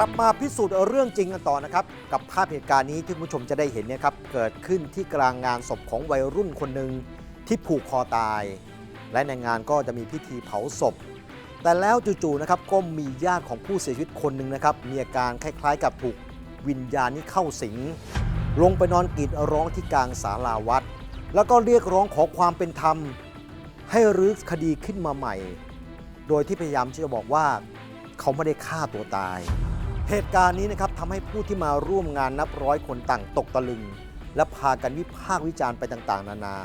กลับมาพิสูจน์เรื่องจริงกันต่อนะครับ กับภาพเหตุการณ์นี้ที่คุณผู้ชมจะได้เห็นเนี่ยครับเกิดขึ้นที่กลางงานศพของวัยรุ่นคนหนึ่งที่ผูกคอตาย และในงานก็จะมีพิธีเผาศพ แต่แล้วจู่ๆนะครับก็มีญาติของผู้เสียชีวิตคนหนึ่งนะครับมีอาการคล้ายๆ กับถูกวิญญาณนี้เข้าสิง ลงไปนอนกรีดร้องที่กลางศาลาวัด แล้วก็เรียกร้องขอความเป็นธรรม ให้รื้อคดีขึ้นมาใหม่ โดยที่พยายามที่จะบอกว่าเขาไม่ได้ฆ่าตัวตาย เหตุการณ์นี้นะครับทำให้ผู้ที่มาร่วมงานนับร้อยคนต่างตกตะลึง และพากันวิพากษ์วิจารณ์ไปต่างๆ นานา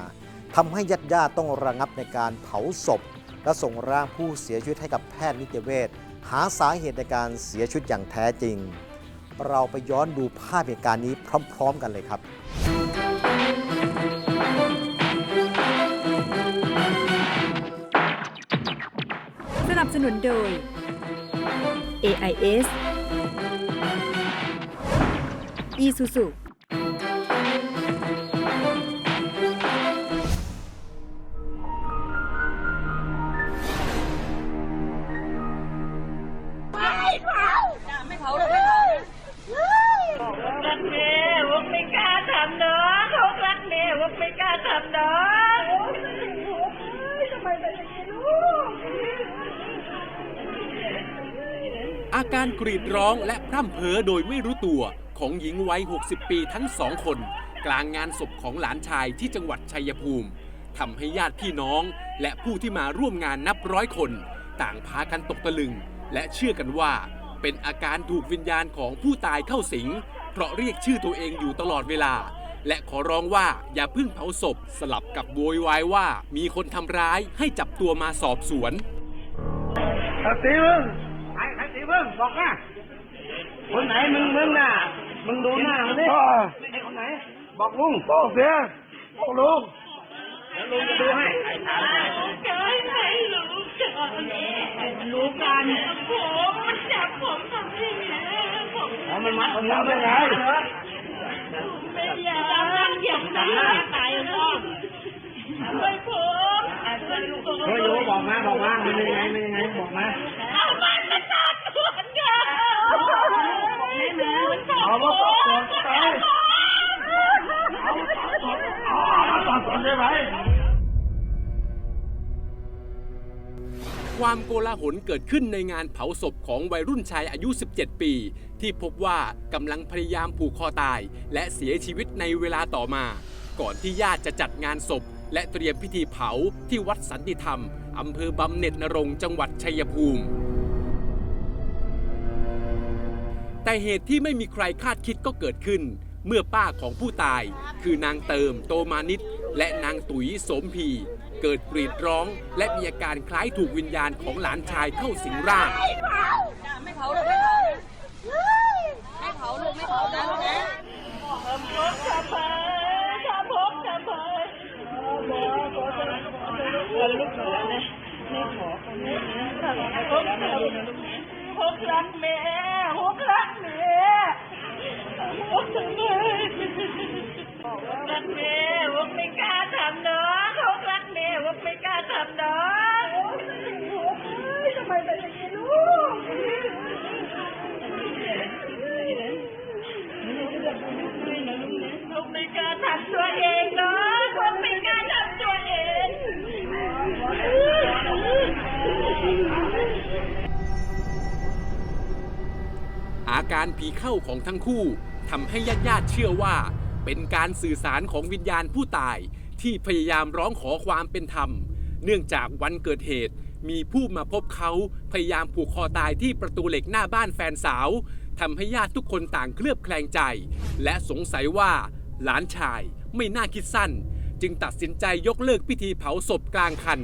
ทำให้ญาติญาติต้องระงับในการเผาศพ และส่งร่างผู้เสียชีวิตให้กับแพทย์นิติเวชหาสาเหตุในการเสียชีวิตอย่างแท้จริง เราไปย้อนดูภาพเหตุการณ์นี้พร้อม ๆ กันเลยครับสนับสนุนโดย AIS อย่างนี้ลูอาการกรีดร้องและพร่ำเพ้อโดยไม่รู้ตัว ของหญิงวัย 60 ปีทั้งสองคน กลางงานศพของหลานชายที่จังหวัดชัยภูมิทำให้ญาติพี่น้อง และผู้ที่มาร่วมงานนับร้อยคน ต่างพากันตกตะลึง และเชื่อกันว่า เป็นอาการถูกวิญญาณของผู้ตายเข้าสิง เพราะเรียกชื่อตัวเองอยู่ตลอดเวลา และขอร้องว่าอย่าเพิ่งเผาศพ สลับกับโวยวายว่ามีคนทำร้ายให้จับตัวมาสอบสวนใครตีมึงใครใครตีมึงบอกมาคนไหนมึงมึงน่ะ มึงดูหน้ามันดิไอ้คนไหน บอกลุงบอกเสียบอกลุงเดี๋ยวลุงจะดูให้เกิดให้ลูกเกิดรู้กันผมมันจับผมทำอย่างนี้ผมเอามันมัดมันมัดได้ไงไม่อยากเหยียบหน้าตายพ่อช่วยผมเฮ้ยโยบอกมาบอกมามันยังไงมันยังไงบอกมาเอามันมาตัด เอามาสอบสวนไปเอาเอามาสอบสวนได้ไหมความโกลาหลเกิดขึ้นในงานเผาศพของวัยรุ่นชายอายุ 17 ปี ที่พบว่ากำลังพยายามผูกคอตาย และเสียชีวิตในเวลาต่อมา ก่อนที่ญาติจะจัดงานศพ และเตรียมพิธีเผาที่วัดสันติธรรมอำเภอบำเหน็จนรงจังหวัดชัยภูมิ แต่เหตุที่ไม่มีใครคาดคิดก็เกิดขึ้น เมื่อป้าของผู้ตาย คือนางเติมโตมานิดและนางตุ๋ยสมพี เกิดกรีดร้อง และมีอาการคล้ายถูกวิญญาณของหลานชายเข้าสิงร่าง อาการผีเข้าของทั้งคู่ทำให้ญาติญาติๆเชื่อว่า เป็นการสื่อสารของวิญญาณผู้ตายที่พยายามร้องขอความเป็นธรรม เนื่องจากวันเกิดเหตุ มีผู้มาพบเขาพยายามผูกคอตายที่ประตูเหล็กหน้าบ้านแฟนสาวทำให้ญาติทุกคนต่างเคลือบแคลงใจ และสงสัยว่า หลานชายไม่น่าคิดสั้น จึงตัดสินใจยกเลิกพิธีเผาศพกลางคัน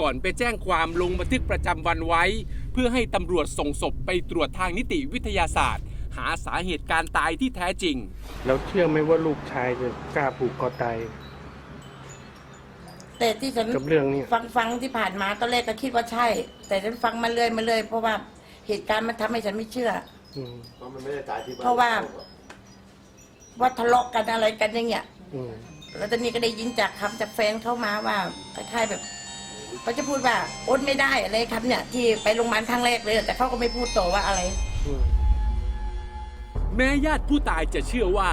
ก่อนไปแจ้งความลงบันทึกประจำวันไว้ เพื่อให้ตำรวจส่งศพไปตรวจทางนิติวิทยาศาสตร์ หาสาเหตุการตายที่แท้จริง เราเชื่อไหมว่าลูกชายจะกล้าผูกคอตาย แต่ที่ฉันกับเรื่องเนี้ยฟังฟังที่ผ่านมาตอนแรกก็คิดว่าใช่ แต่ฉันฟังมาเรื่อยมาเรื่อยเพราะว่าเหตุการณ์มันทำให้ฉันไม่เชื่อ อืมเพราะว่า ว่าทะเลาะกันอะไรกันอย่างเงี้ย อืมแล้วตอนนี้ก็ได้ยินจากคำจากแฟนเข้ามาว่าคล้ายๆแบบเขาจะพูดว่าโอนไม่ได้อะไรครับเนี่ย ที่ไปโรงพยาบาลครั้งแรกเลยแต่เขาก็ไม่พูดต่อว่าอะไร อืม แม้ญาติผู้ตายจะเชื่อว่า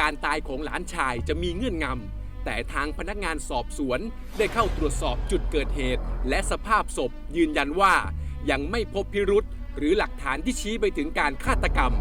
การตายของหลานชายจะมีเงื่อนงำ แต่ทางพนักงานสอบสวนได้เข้าตรวจสอบจุดเกิดเหตุ และสภาพศพยืนยันว่ายังไม่พบพิรุษหรือหลักฐานที่ชี้ไปถึงการฆาตกรรม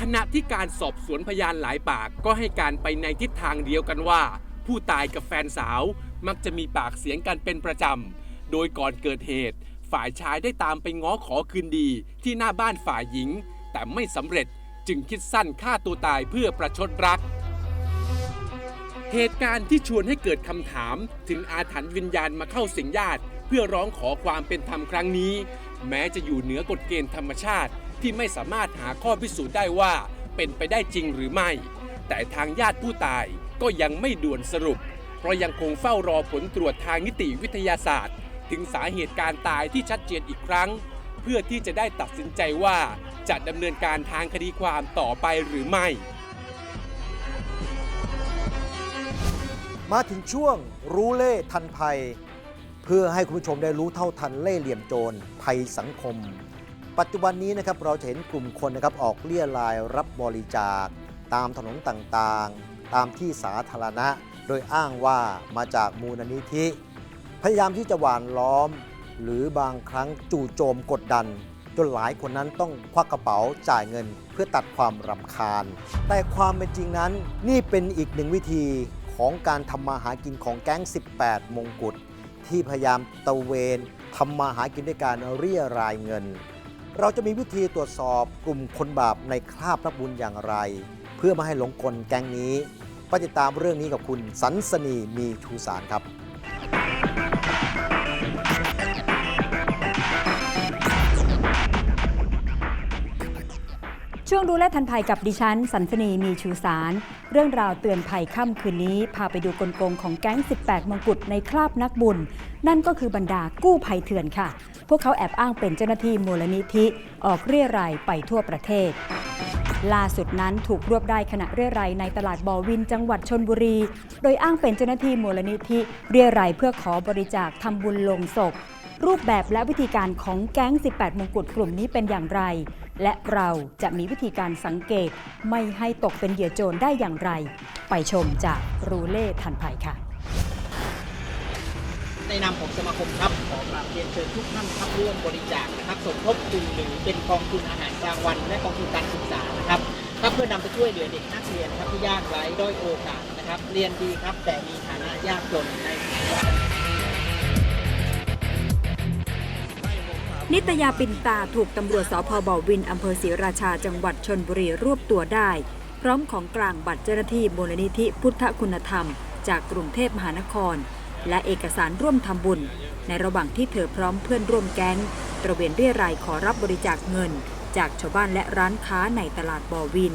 ขณะที่การสอบสวนพยานหลายปากก็ให้การไปในทิศทางเดียวกันว่า ผู้ตายกับแฟนสาวมักจะมีปากเสียงกันเป็นประจำ โดยก่อนเกิดเหตุ ฝ่ายชายได้ตามไปง้อขอคืนดีที่หน้าบ้านฝ่ายหญิง แต่ไม่สำเร็จ จึงคิดสั้นฆ่าตัวตายเพื่อประชดรัก เหตุการณ์ที่ชวนให้เกิดคำถามถึงอาถรรพ์วิญญาณมาเข้าสิงญาติ เพื่อร้องขอความเป็นธรรมครั้งนี้ แม้จะอยู่เหนือกฎเกณฑ์ธรรมชาติ ที่ไม่สามารถหาข้อพิสูจน์ได้ว่าเป็นไปได้จริงหรือไม่ แต่ทางญาติผู้ตายก็ยังไม่ด่วนสรุป เพราะยังคงเฝ้ารอผลตรวจทางนิติวิทยาศาสตร์ ถึงสาเหตุการตายที่ชัดเจนอีกครั้ง พื่อที่จะได้ตัดสินใจว่าจะดำเนินการทางคดีความต่อไปหรือไม่ มาถึงช่วงรู้เล่ทันภัย เพื่อให้คุณผู้ชมได้รู้เท่าทันเล่เหลี่ยมโจรภัยสังคม ปัจจุบันนี้นะครับเราจะเห็นกลุ่มคนนะครับออกเลี่ยรายรับบริจาค ตามถนนต่างๆ ตามที่สาธารณะ โดยอ้างว่ามาจากมูลนิธิ พยายามที่จะหว่านล้อม หรือบางครั้งจู่โจมกดดัน จนหลายคนนั้นต้องควักกระเป๋าจ่ายเงิน เพื่อตัดความรำคาญ แต่ความเป็นจริงนั้นนี่เป็นอีกหนึ่งวิธีของการทำมาหากินของแก๊ง 18 มงกุฎที่พยายามตะเวนทำมาหากินด้วยการเรียรายเงิน เราจะมีวิธีตรวจสอบกลุ่มคนบาปในคราบนักบุญอย่างไร เพื่อไมาให้หลงกลแก๊งนี้ไปติดตามเรื่องนี้กับคุณสันสนีมีชูสารครับ ช่วงรู้และทันภัยกับดิฉัน สันสนีมีชูสาร เรื่องราวเตือนภัยค่ำคืนนี้ พาไปดูกลโกงของแก๊ง 18 มงกุฎในคราบนักบุญ นั่นก็คือบรรดากู้ภัยเถื่อนค่ะ พวกเขาแอบอ้างเป็นเจ้าหน้าที่มูลนิธิออกเรียรายไปทั่วประเทศ ล่าสุดนั้นถูกรวบได้ขณะเรียรายในตลาดบอวินจังหวัดชนบุรี โดยอ้างเป็นเจ้าหน้าที่มูลนิธิเรียรายเพื่อขอบริจาคทำบุญลงศพ รูปแบบและวิธีการของแก๊ง 18 มงกุฎกลุ่มนี้เป็นอย่างไร และเราจะมีวิธีการสังเกตไม่ให้ตกเป็นเหยื่อโจรได้อย่างไร ไปชมจากรูเล่ทันภัยค่ะ ในนามของสมาคมครับขอกราบเรียนเชิญทุกท่านครับร่วมบริจาคนะครับสมทบทุนหรือเป็นกองทุนอาหารกลางวัน และกองทุนการศึกษานะครับครับเพื่อนำไปช่วยเหลือเด็กนักเรียนครับที่ยากไร้ด้อยโอกาสนะครับ เรียนดีครับแต่มีฐานะยากจนในนิ นิตยาปินตาถูกตำรวจสพบวินอำเภอศรีราชาจังหวัดชนบุรีรวบตัวได้ พร้อมของกลางบัตรเจ้าหน้าที่มูลนิธิพุทธคุณธรรม จากกรุงเทพมหานคร และเอกสารร่วมทำบุญ ในระหว่างที่เธอพร้อมเพื่อนร่วมแก๊งตระเวนเรียรายขอรับบริจาคเงิน จากชาวบ้านและร้านค้าในตลาดบอวิน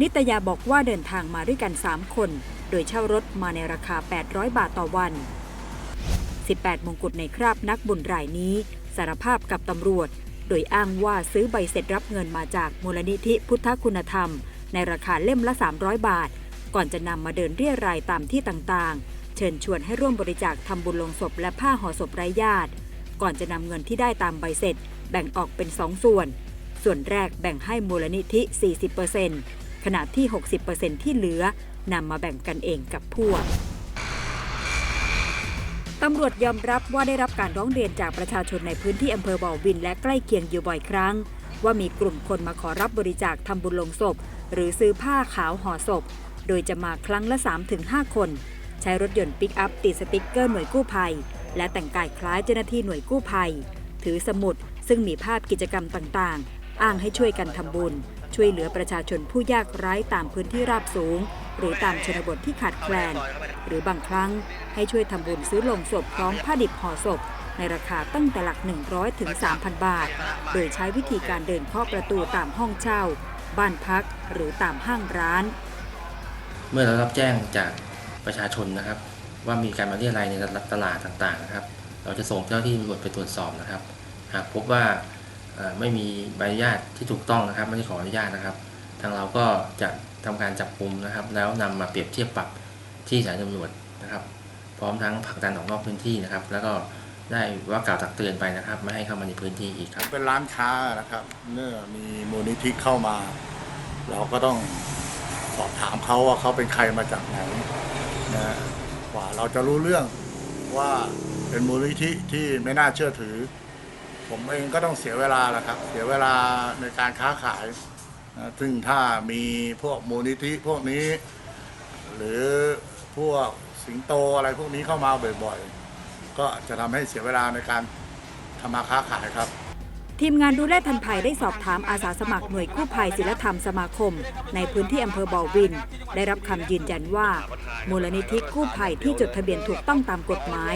นิตยาบอกว่าเดินทางมาด้วยกัน 3 คน โดยเช่ารถมาในราคา 800 บาทต่อวัน 18 มงกุฎในคราบนักบุญรายนี้ สารภาพกับตำรวจ โดยอ้างว่าซื้อใบเสร็จรับเงินมาจากมูลนิธิพุทธคุณธรรม ในราคาเล่มละ 300 บาท ก่อนจะนำมาเดินเรียรายตามที่ต่างๆ เชิญชวนให้ร่วมบริจาคทำบุญลงศพและผ้าห่อศพไร้ญาติ ก่อนจะนำเงินที่ได้ตามใบเสร็จ แบ่งออกเป็น 2 ส่วน ส่วนแรกแบ่งให้มูลนิธิ 40%ขณะที่ 60%ที่เหลือนำมาแบ่งกันเองกับพวก ตำรวจยอมรับว่าได้รับการร้องเรียนจากประชาชนในพื้นที่อำเภอบ่อวินและใกล้เคียงอยู่บ่อยครั้ง ว่ามีกลุ่มคนมาขอรับบริจาคทำบุญลงศพ หรือซื้อผ้าขาวห่อศพ โดยจะมาครั้งละ 3-5 คน ใช้รถยนต์ปิกอัพติดสติกเกอร์หน่วยกู้ภัย และแต่งกายคล้ายเจ้าหน้าที่หน่วยกู้ภัย ถือสมุดซึ่งมีภาพกิจกรรมต่างๆ อ้างให้ช่วยกันทำบุญ ช่วยเหลือประชาชนผู้ยากไร้ตามพื้นที่ราบสูง หรือตามชนบทที่ขาดแคลน หรือบางครั้งให้ช่วยทำบุญซื้อลงศพพร้อมผ้าดิบห่อศพ ในราคาตั้งแต่หลัก 100 ถึง 3,000 บาท โดยใช้วิธีการเดินเคาะประตูตามห้องเช่า บ้านพักหรือตามห้างร้าน เมื่อเรารับแจ้งจากประชาชนนะครับ ว่ามีการมาเรียรายในตลาดต่างๆนะครับ เราจะส่งเจ้าหน้าที่ตำรวจไปตรวจสอบนะครับ หากพบว่า ไม่มีใบอนุญาตที่ถูกต้องนะครับ ไม่ได้ขออนุญาตนะครับ ทางเราก็จะทำการจับกลุ่มนะครับ แล้วนำมาเปรียบเทียบปรับที่สานีตำรวจนะครับ พร้อมทั้งผลักดันออกนอกพื้นที่นะครับ แล้วก็ได้ว่ากล่าวตักเตือนไปนะครับ ไม่ให้เข้ามาในพื้นที่อีกครับ เป็นร้านค้านะครับ เมื่อมีมูลนิธิเข้ามา เราก็ต้องสอบถามเขาว่าเขาเป็นใครมาจากไหนนะกว่าเราจะรู้เรื่องว่าเป็นมูลนิธิที่ไม่น่าเชื่อถือ ผมเองก็ต้องเสียเวลาแหละครับ เสียเวลาในการค้าขายนะซึ่งถ้ามีพวกมูลนิธิพวกนี้ หรือพวกสิงโตอะไรพวกนี้เข้ามาบ่อยๆ ก็จะทำให้เสียเวลาในการทำมาค้าขายครับ ทีมงานดูแลทันภัยได้สอบถามอาสาสมัครหน่วยกู้ภัยศิลธรรมสมาคม ในพื้นที่อำเภอบ่อวิน ได้รับคำยืนยันว่า มูลนิธิกู้ภัยที่จดทะเบียนถูกต้องตามกฎหมาย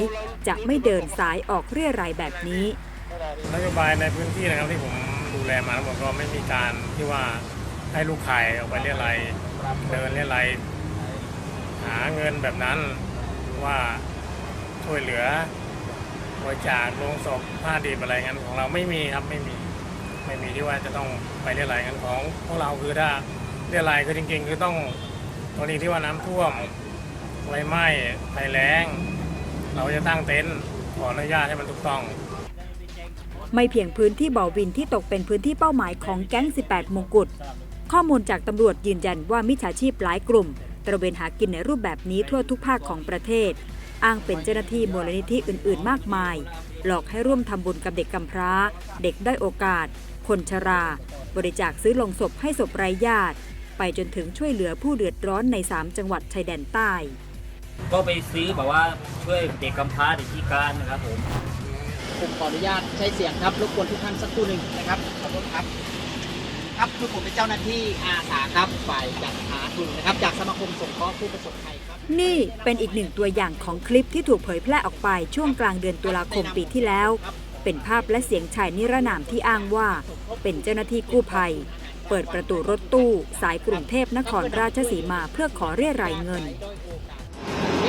จะไม่เดินสายออกเรียรายแบบนี้ นโยบายในพื้นที่นะครับที่ผมดูแลมาทั้งหมดก็ไม่มีการที่ว่าให้ลูกขายออกไปเรียอะไรยเดินเรียอะไรยหาเงินแบบนั้นว่าช่วยเหลือบริจาคโรงศพผ้าดิบอะไรงั้นของเราไม่มีครับไม่มีไม่มีที่ว่าจะต้องไปเรียอะไรยกันของพวกเราคือถ้าเรียอะไรยคือจริง ๆ คือต้องกรณีที่ว่าน้ำท่วมไฟไหม้ไฟแล้งเราจะตั้งเต็นท์ขออนุญาตให้มันถูกต้อง ไม่เพียงพื้นที่บ่อวินที่ตกเป็นพื้นที่เป้าหมายของแก๊ง 18 มงกุฎ ข้อมูลจากตำรวจยืนยันว่ามิจฉาชีพหลายกลุ่ม ตระเวนหากินในรูปแบบนี้ทั่วทุกภาคของประเทศ อ้างเป็นเจ้าหน้าที่มูลนิธิอื่น ๆ มากมาย หลอกให้ร่วมทำบุญกับเด็กกำพร้า เด็กด้อยโอกาส คนชรา บริจาคซื้อลงศพให้ศพไร้ญาติ ไปจนถึงช่วยเหลือผู้เดือดร้อนใน 3 จังหวัดชายแดนใต้ ก็ไปซื้อแบบว่าช่วยเด็กกำพร้าเด็กพิการนะครับผม ผมขออนุญาตใช้เสียงครับรบกวนทุกท่านสักครู่หนึ่งนะครับขอโทษครับ ครับคือผมเป็นเจ้าหน้าที่อาสาครับฝ่ายจัดหาทุนนะครับ จากสมาคมสงเคราะห์ผู้ประสบภัยครับ นี่เป็นอีกหนึ่งตัวอย่างของคลิปที่ถูกเผยแพร่ออกไปช่วงกลางเดือนตุลาคมปีที่แล้ว เป็นภาพและเสียงชายนิรนามที่อ้างว่า เป็นเจ้าหน้าที่กู้ภัย เปิดประตูรถตู้ สายกรุงเทพนครราชสีมาเพื่อขอเรียรายเงิน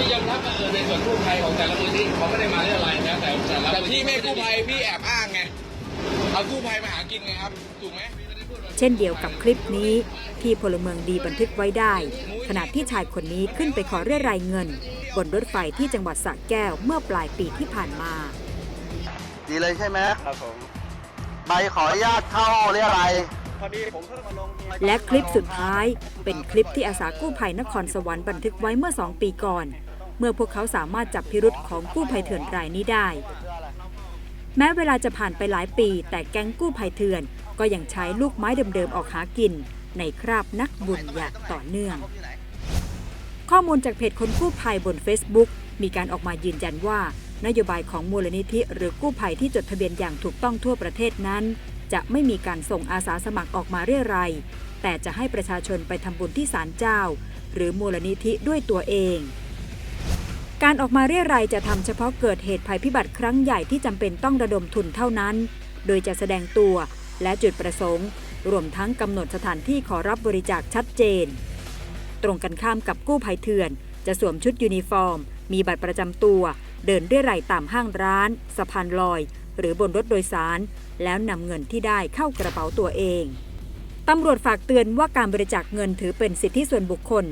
พี่ยอมรับว่าเออในส่วนกู้ภัยของแต่ละมูลที่เขาไม่ได้มาเรื่องอะไรนะแต่แต่ละแต่พี่ไม่กู้ภัยพี่แอบอ้างไงเอากู้ภัยมาหากินไงครับถูกไหมเช่นเดียวกับคลิปนี้ที่พลเมืองดีบันทึกไว้ได้ ขณะที่ชายคนนี้ขึ้นไปขอเรียรายเงิน บนรถไฟที่จังหวัดสระแก้วเมื่อปลายปีที่ผ่านมา ดีเลยใช่ไหมครับผมใบขออนุญาตเข้าเรียอะไรยพอดีผมเพิ่งมาลงและคลิปสุดท้ายเป็นคลิปที่อาสากู้ภัยนครสวรรค์บันทึกไว้เมื่อ2ปีก่อน เมื่อพวกเขาสามารถจับพิรุษของกู้ภัยเถื่อนรายนี้ได้ แม้เวลาจะผ่านไปหลายปี แต่แก๊งกู้ภัยเถื่อน ก็ยังใช้ลูกไม้เดิมๆออกหากิน ในคราบนักบุญอย่างต่อเนื่อง ข้อมูลจากเพจคนกู้ภัยบน Facebook มีการออกมายืนยันว่านโยบายของมูลนิธิ หรือกู้ภัยที่จดทะเบียนอย่างถูกต้องทั่วประเทศนั้น จะไม่มีการส่งอาสาสมัครออกมาเรียรัยแต่จะให้ประชาชนไปทำบุญที่ศาลเจ้า หรือมูลนิธิด้วยตัวเอง การออกมาเรียรัยจะทำเฉพาะเกิดเหตุภัยพิบัติครั้งใหญ่ที่จำเป็นต้องระดมทุนเท่านั้น โดยจะแสดงตัวและจุดประสงค์ รวมทั้งกำหนดสถานที่ขอรับบริจาคชัดเจน ตรงกันข้ามกับกู้ภัยเถื่อน จะสวมชุดยูนิฟอร์ม มีบัตรประจำตัว เดินเรียรัยตามห้างร้าน สะพานลอย หรือบนรถโดยสาร แล้วนำเงินที่ได้เข้ากระเป๋าตัวเองตำรวจฝากเตือนว่าการบริจาคเงินถือเป็นสิทธิส่วนบุคคล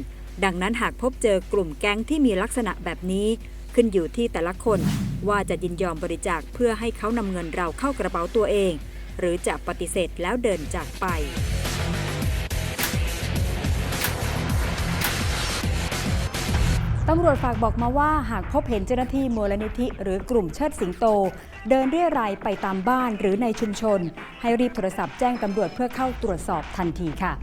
ดังนั้นหากพบเจอกลุ่มแก๊งที่มีลักษณะแบบนี้ ขึ้นอยู่ที่แต่ละคนว่าจะยินยอมบริจาคเพื่อให้เขานำเงินเราเข้ากระเป๋าตัวเอง หรือจะปฏิเสธแล้วเดินจากไปตำรวจฝากบอกมาว่าหากพบเห็นเจ้าหน้าที่มูลนิธิ หรือกลุ่มเชิดสิงโต เดินเรียรายไปตามบ้านหรือในชุมชน ให้รีบโทรศัพท์แจ้งตำรวจเพื่อเข้าตรวจสอบทันทีค่ะ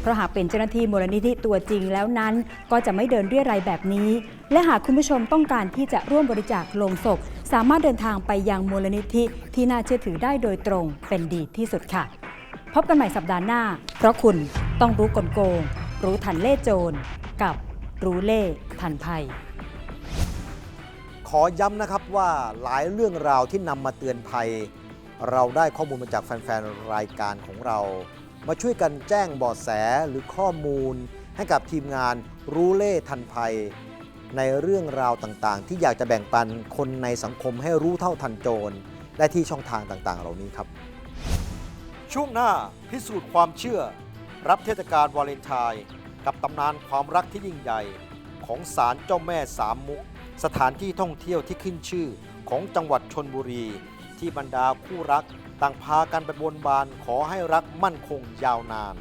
เพราะหากเป็นเจ้าหน้าที่มูลนิธิตัวจริงแล้วนั้น ก็จะไม่เดินเรียรายแบบนี้ และหากคุณผู้ชมต้องการที่จะร่วมบริจาคโลงศพ สามารถเดินทางไปยังมูลนิธิที่น่าเชื่อถือได้โดยตรงเป็นดีที่สุดค่ะ พบกันใหม่สัปดาห์หน้า เพราะคุณต้องรู้กลโกง รู้ทันเล่โจรกับรู้เล่ทันภัยขอย้ำนะครับว่าหลายเรื่องราวที่นำมาเตือนภัย เราได้ข้อมูลมาจากแฟน ๆ รายการของเรา มาช่วยกันแจ้งเบาะแสหรือข้อมูล ให้กับทีมงานรู้เล่ทันภัย ในเรื่องราวต่างๆ ที่อยากจะแบ่งปันคนในสังคมให้รู้เท่าทันโจรได้ที่ช่องทางต่างๆ เหล่านี้ครับ ช่วงหน้าพิสูจน์ความเชื่อ รับเทศกาลวาเลนไทน์กับตำนานความรักที่ยิ่งใหญ่ ของศาลเจ้าแม่สามมุก สถานที่ท่องเที่ยวที่ขึ้นชื่อของจังหวัดชนบุรี ที่บรรดาคู่รัก ต่างพากันไปบนบานขอให้รักมั่นคงยาวนาน